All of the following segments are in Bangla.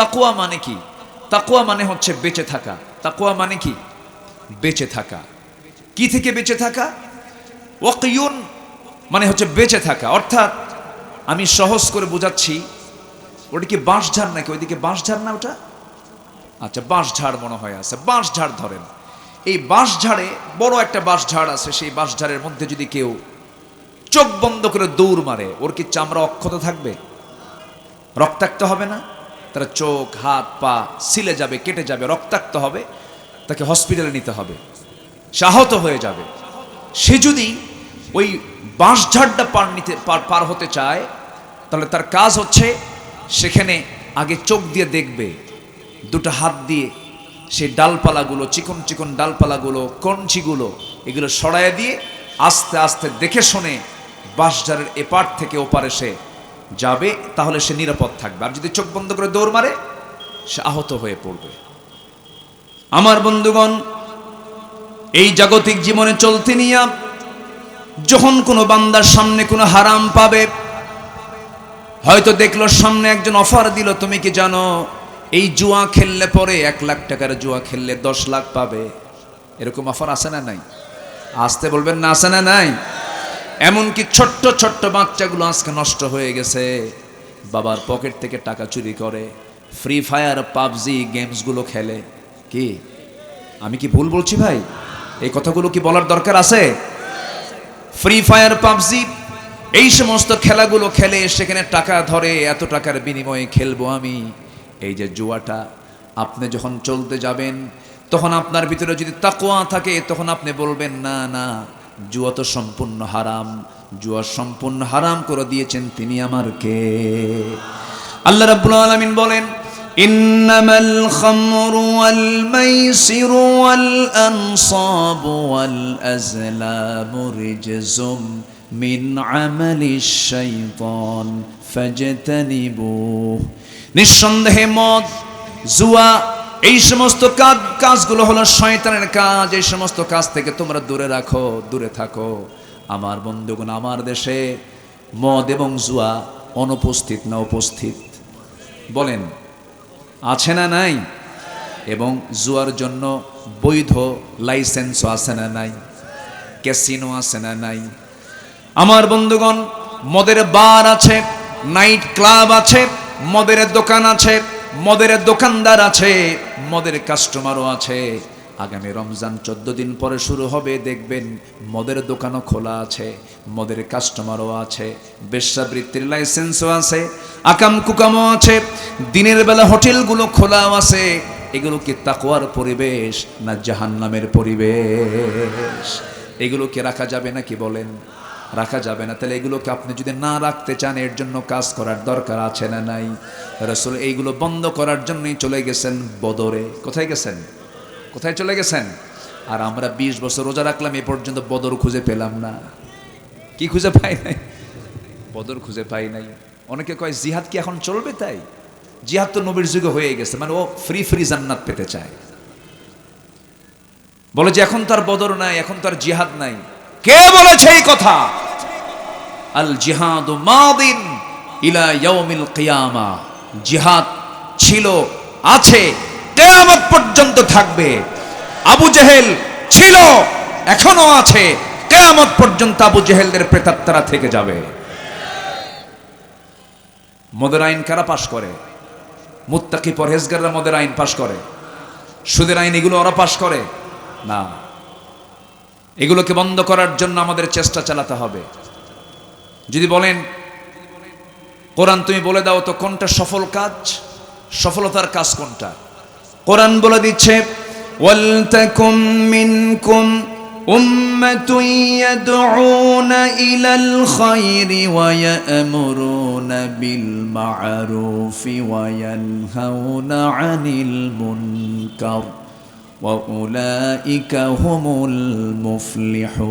তাকুয়া মানে কি? তাকুয়া মানে হচ্ছে বেঁচে থাকা। তাকুয়া মানে কি? বেঁচে থাকা। কি থেকে বেঁচে থাকা? ওয়াকিউন মানে হচ্ছে বেঁচে থাকা। অর্থাৎ আমি সহজ করে বোঝাচ্ছি ওটা কি বাঁশঝাড় নাকি? ওইদিকে বাঁশঝাড় না ওটা? আচ্ছা বাঁশঝাড় মনে হয় আছে। বাঁশঝাড় ধরেন। এই বাঁশঝাড়ে বড় একটা বাঁশঝাড় আছে, সেই বাঁশঝাড়ের মধ্যে যদি কেউ চোখ বন্ধ করে দৌড় মারে, ওর কি চামড়া অক্ষত থাকবে? রক্তাক্ত হবে না? তার চোখ, হাত, পা সিলে যাবে, কেটে যাবে, রক্তাক্ত হবে, তাকে হসপিটালে নিতে হবে। সে আহত হয়ে যাবে। সে যদি ওই বাঁশঝাড়টা পার নিতে, পার হতে চায়, তাহলে তার কাজ হচ্ছে সেখানে আগে চোখ দিয়ে দেখবে। দুটো হাত দিয়ে সেই ডালপালাগুলো, চিকন চিকন ডালপালাগুলো, কঞ্চিগুলো, এগুলো সরাইয়ে দিয়ে আস্তে আস্তে দেখে শুনে বাঁশঝাড়ের এপার থেকে ওপারে সে যাবে, তাহলে সে নিরাপদ থাকবে। আর যদি চোখ বন্ধ করে দৌড় মারে, সে আহত হয়ে পড়বে। আমার বন্ধুগণ, এই জাগতিক জীবনে চলতে নিয়ে, যখন কোনো বান্দার সামনে কোনো হারাম পাবে, হয়তো দেখল সামনে একজন অফার দিল, তুমি কি জানো, এই জুয়া খেললে পরে এক লাখ টাকার জুয়া খেললে দশ লাখ পাবে। এরকম অফার আসে না নাই? আসতে বলবেন না আসে না নাই? এমনকি ছোট্ট ছোট্ট বাচ্চাগুলো আজকে নষ্ট হয়ে গেছে। বাবার পকেট থেকে টাকা চুরি করে ফ্রি ফায়ার পাবজি গেমসগুলো খেলে। কি? আমি কি ভুল বলছি ভাই? এই কথাগুলো কি বলার দরকার আছে? ফ্রি ফায়ার পাবজি, এই সমস্ত খেলাগুলো খেলে সেখানে টাকা ধরে এত টাকার বিনিময়ে খেলব আমি। এই যে জুয়াটা, আপনি যখন চলতে যাবেন, তখন আপনার ভিতরে যদি তাকোয়া থাকে, তখন আপনি বলবেন, না না জুয়া তো সম্পূর্ণ হারাম জুয়া সম্পূর্ণ হারাম করে দিয়েছেন তিনি আমার কে আল্লাহ রাব্বুল আলামিন বলেন إنما الخمر والميسر والأنصاب والأزلام رجز من عمل الشيطان فاجتنبوه নিঃসন্দেহে মদ জুয়া এই সমস্ত কাজ, কাজগুলো হলো শয়তানের কাজ। এই সমস্ত কাজ থেকে তোমরা দূরে রাখো, দূরে থাকো। আমার বন্ধুগণ, আমার দেশে মদ এবং জুয়া অনুপস্থিত না উপস্থিত? বলেন, আছে না নাই? এবং জুয়ার জন্য বৈধ লাইসেন্সও আছে না নাই? ক্যাসিনো আছে না নাই? আমার বন্ধুগণ, মদের বার আছে, নাইট ক্লাব আছে, মদের দোকান আছে মদের দোকানদার আছে, মদের কাস্টমারও আছে। আগামী রমজান চোদ্দ দিন পরে শুরু হবে, দেখবেন মদের দোকানও খোলা আছে, মদের কাস্টমারও আছে, বেশ্যাবৃত্তির লাইসেন্সও আছে, আকাম কুকামও আছে, দিনের বেলা হোটেলগুলো খোলাও আছে। এগুলো কি তাকওয়ার পরিবেশ না জাহান্নামের পরিবেশ? এগুলো কি রাখা যাবে নাকি বলেন? রাখা যাবে না। তাহলে এগুলোকে আপনি যদি না রাখতে চান, এর জন্য কাজ করার দরকার আছে না নাই? রসুল, এইগুলো বন্ধ করার জন্যই চলে গেছেন বদরে। কোথায় গেছেন? কোথায় চলে গেছেন? আর আমরা ২০ বছর রোজা রাখলাম, এ পর্যন্ত বদর খুঁজে পেলাম না। কি খুঁজে পাই নাই? বদর খুঁজে পাই নাই। অনেকে কয়, জিহাদ কি এখন চলবে তাই? জিহাদ তো নবীর যুগে হয়ে গেছে মানে ও ফ্রি ফ্রি জান্নাত পেতে চায়। বলে যে এখন তার বদর নাই, এখন তার জিহাদ নাই। কে বলেছে এই কথা? আল জিহাদ মাদিন ইলা ইয়াউমিল কিয়ামা। জিহাদ ছিল, আছে, কেয়ামত পর্যন্ত থাকবে। আবু জেহেল ছিল, এখনও আছে, কেয়ামত পর্যন্ত আবু জেহেলদের প্রেতাত্মারা থেকে যাবে। মদের আইন কারা পাশ করে? মুত্তাকি পরহেজগাররা মদের আইন পাশ করে। সুদের আইন এগুলো ওরা পাশ করে? না। এগুলোকে বন্ধ করার জন্য আমাদের চেষ্টা চালাতে হবে যদি বলেন কোরআন তুমি বলে দাও তো কোনটা সফল কাজ সফলতার কাজ কোনটা কোরআন বলে দিচ্ছে ওয়ালতাকুম মিনকুম أمة يدعون إلى الخير ويأمرون بالمعروف وينهون عن المنكر وأولئك هم المفلحون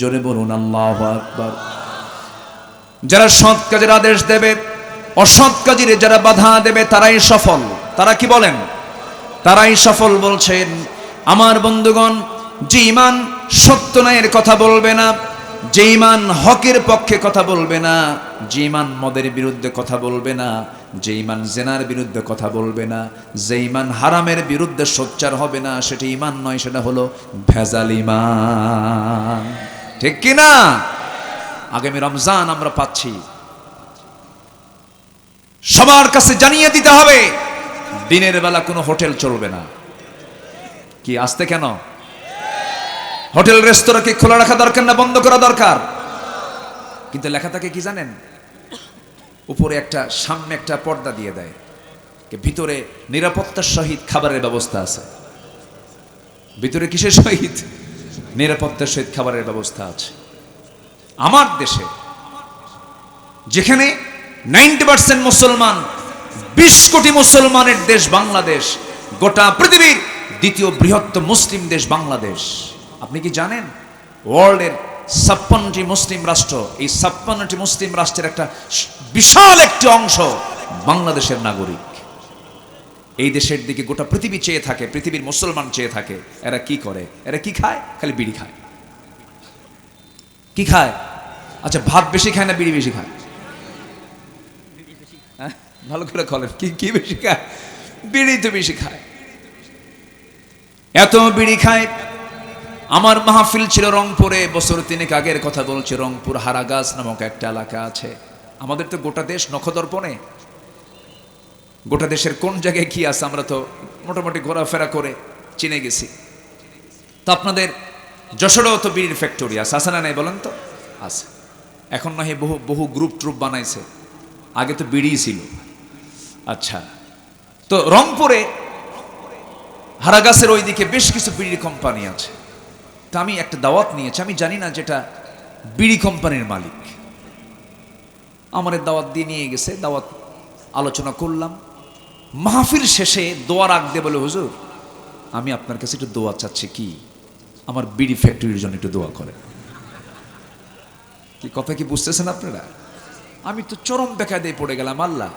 জোরে বলুন আল্লাহু আকবার যারা সৎ কাজের আদেশ দেবে অসৎ কাজের যারা বাধা দেবে তারাই সফল তারা কি বলেন তারাই সফল বলছেন আমার বন্ধুগণ যে ইমান সত্য ন্যায়ের কথা বলবে না যে ইমান হকের পক্ষে কথা বলবে না যে ইমান মদের বিরুদ্ধে কথা বলবে না যে ইমান জেনার বিরুদ্ধে কথা বলবে না যে ইমান হারামের বিরুদ্ধে সোচ্চার হবে না, সেটা ইমান নয়, সেটা হলো ভেজাল ইমান ঠিক কি না? আগামী রমজান আমরা পাচ্ছি। সবার কাছে জানিয়ে দিতে হবে, দিনের বেলা কোনো হোটেল চলবে না। কি, আসতে কেন? হোটেল রেস্তোরাঁকে খোলা রাখা দরকার না বন্ধ করা দরকার? কিন্তু লেখা থাকে কি জানেন? উপরে একটা, সামনে একটা পর্দা দিয়ে দেয়। ভিতরে নিরাপত্তার সহিত খাবারের ব্যবস্থা আছে। ভিতরে কিসের সহিত? নিরাপত্তার সহিত খাবারের ব্যবস্থা আছে। আমার দেশে যেখানে নাইনটি পার্সেন্ট মুসলমান, বিশ কোটি মুসলমানের দেশ বাংলাদেশ, গোটা পৃথিবীর দ্বিতীয় বৃহত্তম মুসলিম দেশ বাংলাদেশ। আপনি কি জানেন? ওয়ার্ল্ডের ছাপ্পান্নটি মুসলিম রাষ্ট্র, এই ছাপ্পান্নটি মুসলিম রাষ্ট্রের একটা বিশাল একটি অংশ বাংলাদেশের নাগরিক। এই দেশের দিকে গোটা পৃথিবী চেয়ে থাকে, পৃথিবীর মুসলমান চেয়ে থাকে। এরা কি করে? এরা কি খায়? খালি বিড়ি খায়। কি খায়? আচ্ছা ভাত বেশি খায় না বিড়ি বেশি খায়? হ্যাঁ? ভালো করে খলেন কি কি বেশি খায়? বিড়ি তো বেশি খায়। এত বিড়ি খায় আমার মাহফিল ছিল রংপুরে, বছর তিনেক আগের কথা বলছি, রংপুর হারাগাছ নামক একটা এলাকা আছে। আমাদের তো গোটা দেশ নখদর্পণে। গোটা দেশের কোন জায়গায় কি আছে আমরা তো মোটামুটি ঘোরাফেরা করে চিনে গেছি। তো আপনাদের যশোরেও তো বিড়ির ফ্যাক্টরি আছে আছে না নাই বলেন তো? আছে। এখন না বহু বহু গ্রুপ ট্রুপ বানাইছে। আগে তো বিড়ি ছিল। আচ্ছা। তো রংপুরে, হারাগাছের ওইদিকে বেশ কিছু বিড়ির কোম্পানি আছে। তা আমি একটা দাওয়াত নিয়েছি। আমি জানি না যেটা বিড়ি কোম্পানির মালিক। আমার দাওয়াত দিয়ে নিয়ে গেছে, দাওয়াত আলোচনা করলাম। মাহফিল শেষে দোয়া রাখতে বলে, হুজুর, আমি আপনার কাছে একটু দোয়া চাচ্ছি কি? আমার বিড়ি ফ্যাক্টরির জন্য একটু দোয়া করেন। কি কথা কি বুঝতেছেন আপনারা? আমি তো চরম বেকায়দায় পড়ে গেলাম, আল্লাহ,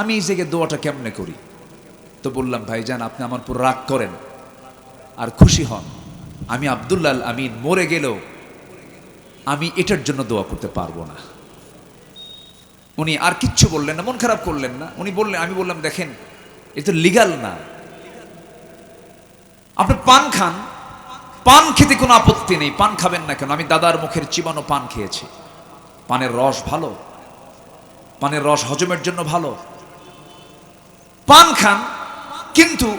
আমি এই জায়গায় দোয়াটা কেমনে করি? তো বললাম, ভাইজান, আপনি আমার পুরো রাগ করেন আর খুশি হন। আমি আবদুল্লাহ আমিন মরে গেলেও আমি এটার জন্য দোয়া করতে পারব না। উনি আর কিচ্ছু বললেন না, মন খারাপ করলেন না। উনি বললেন, আমি বললাম, দেখেন, এ তো লিগাল না। আপনি পান খান, পান খেতে কোনো আপত্তি নেই, পান খাবেন না কেন? আমি দাদার মুখের চিবানো পান খেয়েছি। পানের রস ভালো, পানের রস হজমের জন্য ভালো। পান খান, কিন্তু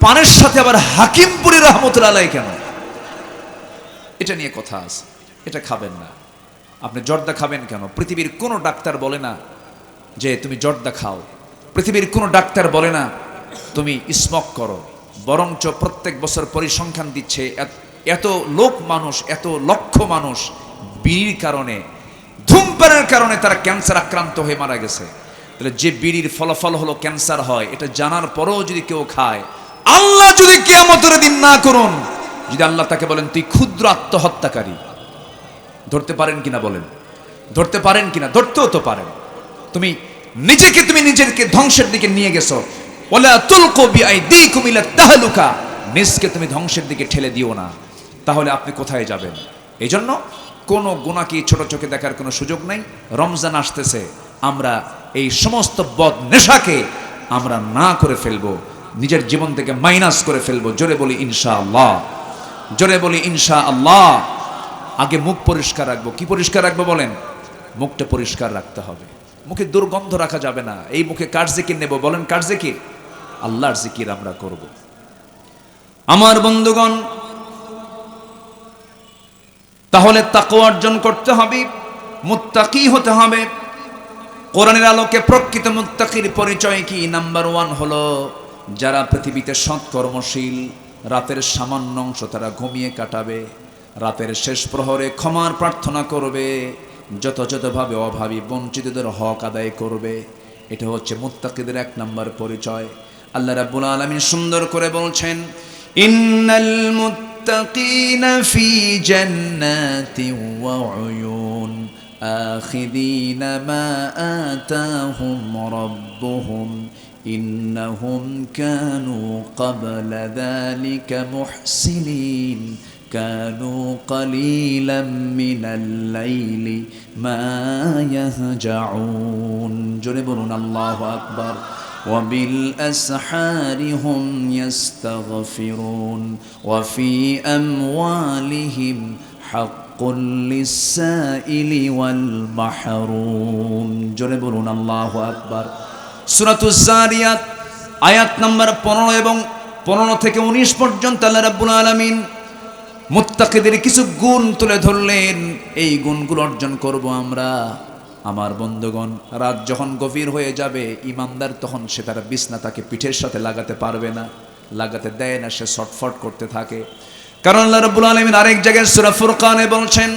পানের সাথে আবার হাকিমপুরি রহমতুল্লাহ কেন? এটা নিয়ে কথা আছে। এটা খাবেন না। আপনি জর্দা খাবেন কেন? পৃথিবীর কোনো ডাক্তার বলে না যে তুমি জর্দা খাও। পৃথিবীর কোনো ডাক্তার বলে না তুমি স্মক করো। বরঞ্চ প্রত্যেক বছর পরিসংখ্যান দিচ্ছে এত- লোক মানুষ, এত লক্ষ মানুষ বিড়ির কারণে, ধূমপানের কারণে তারা ক্যান্সার আক্রান্ত হয়ে মারা গেছে। তাহলে যে বিড়ির ফলাফল হলো ক্যান্সার হয়, এটা জানার পরেও যদি কেউ খায়, আল্লাহ যদি কেয়ামতের দিন না করুন যদি আল্লাহ তাকে বলেন, তুই ক্ষুদ্র আত্মহত্যাকারী। ধরতে পারেন কিনা বলেন? ধরতে পারেন কিনা? ধরতেও তো পারেন। তুমি নিজেকে তুমি নিজেকে ধ্বংসের দিকে নিয়ে গেছো। ওলা ইলা তাহলুকা। নিজকে তুমি ধ্বংসের দিকে ঠেলে দিও না। তাহলে আপনি কোথায় যাবেন? এই জন্য কোনো গুণাকে ছোট চোখে দেখার কোনো সুযোগ নাই। রমজান আসতেছে। আমরা এই সমস্ত বদ নেশাকে আমরা না করে ফেলব। নিজের জীবন থেকে মাইনাস করে ফেলব। জোরে বলি ইনশা আল্লাহ জোরে বলি ইনশা আল্লাহ আগে মুখ পরিষ্কার রাখব। কি পরিষ্কার রাখব বলেন? মুখটা পরিষ্কার রাখতে হবে। মুখে দুর্গন্ধ রাখা যাবে না। এই মুখে কার জিকির নেব বলেন, কার জিকির? আল্লাহর জিকির আমরা করব। আমার বন্ধুগণ, তাহলে তাকওয়া অর্জন করতে হবে, মুত্তাকি হতে হবে। কোরআনের আলোকে প্রকৃত মুত্তাকির পরিচয় কি? নাম্বার ওয়ান হলো, যারা পৃথিবীতে সৎকর্মশীল রাতের সামান্য অংশ তারা ঘুমিয়ে কাটাবে, রাতের শেষ প্রহরে ক্ষমার প্রার্থনা করবে, যথাযথভাবে অভাবী বঞ্চিতদের হক আদায় করবে। এটা হচ্ছে মুত্তাকিদের এক নম্বর পরিচয়। আল্লাহ রাব্বুল আলামিন সুন্দর করে বলছেন, ইন্নাল মুত্তাকিনা ফি জান্নাতি ওয়া উয়ুন, আখিদিনা মা আতাহুম রাব্বুহুম। إنهم كانوا قبل ذلك محسنين. كانوا قليلا من الليل ما يهجعون. جربون الله أكبر. وبالأسحار هم يستغفرون. وفي أموالهم حق للسائل والمحروم. جربون الله أكبر. সুরাতুজারিয়াত আয়াত নম্বর পনেরো এবং পনেরো থেকে উনিশ পর্যন্ত আল্লাহ রাব্বুল আলমিন মুত্তাকিদের কিছু গুণ তুলে ধরলেন। এই গুণগুলো অর্জন করব আমরা। আমার বন্ধুগণ, রাত যখন গভীর হয়ে যাবে, ইমানদার তখন সে তার বিছনা তাকে পিঠের সাথে লাগাতে পারবে না, লাগাতে দেয় না, সে শটফট করতে থাকে। কারণ আল্লাহ রাব্বুল আলমিন আরেক জায়গায় সূরা ফুরকানে বলছেন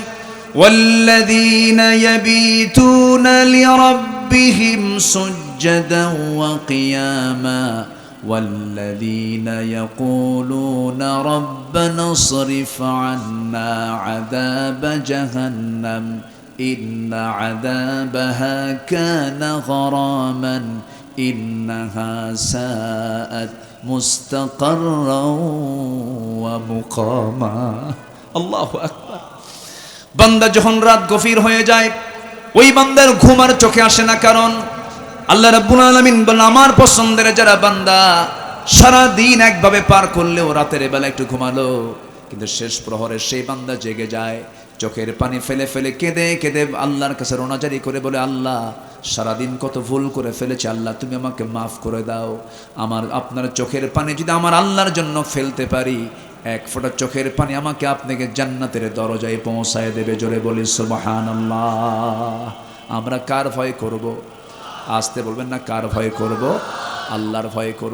والذين يبيتون لربهم سجدا سجدا وقياما والذين يقولون ربنا اصرف عنا عذاب جهنم إن عذابها كان غراما إنها ساءت مستقرا ومقاما الله أكبر বান্দা যখন রাত গভীর হয়ে যায় ওই বান্দার ঘুমার চোখে আসে না কারণ আল্লাহ রাব্বুল আলামিন বলেন আমার পছন্দের যারা বান্দা, সারা দিন একভাবে পার করলেও রাতের বেলা একটু ঘুমালো। কিন্তু শেষ প্রহরে সেই বান্দা জেগে যায়, চোখের পানি ফেলে ফেলে কেঁদে কেঁদে আল্লাহর কাছে রোনাজারি করে বলে, আল্লাহ সারাদিন কত ভুল করে ফেলেছে, আল্লাহ, তুমি আমাকে মাফ করে দাও। আমার, আপনার চোখের পানি যদি আমার আল্লাহর জন্য ফেলতে পারি, এক ফোঁটা চোখের পানি আমাকে আপনাকে জান্নাতের দরজায় পৌঁছায় দেবে, জোরে বলি সুবহান আমরা কার ভয় করব? আসতে বলবেন না কার ভয় করব? আল্লাহর ভয় করব।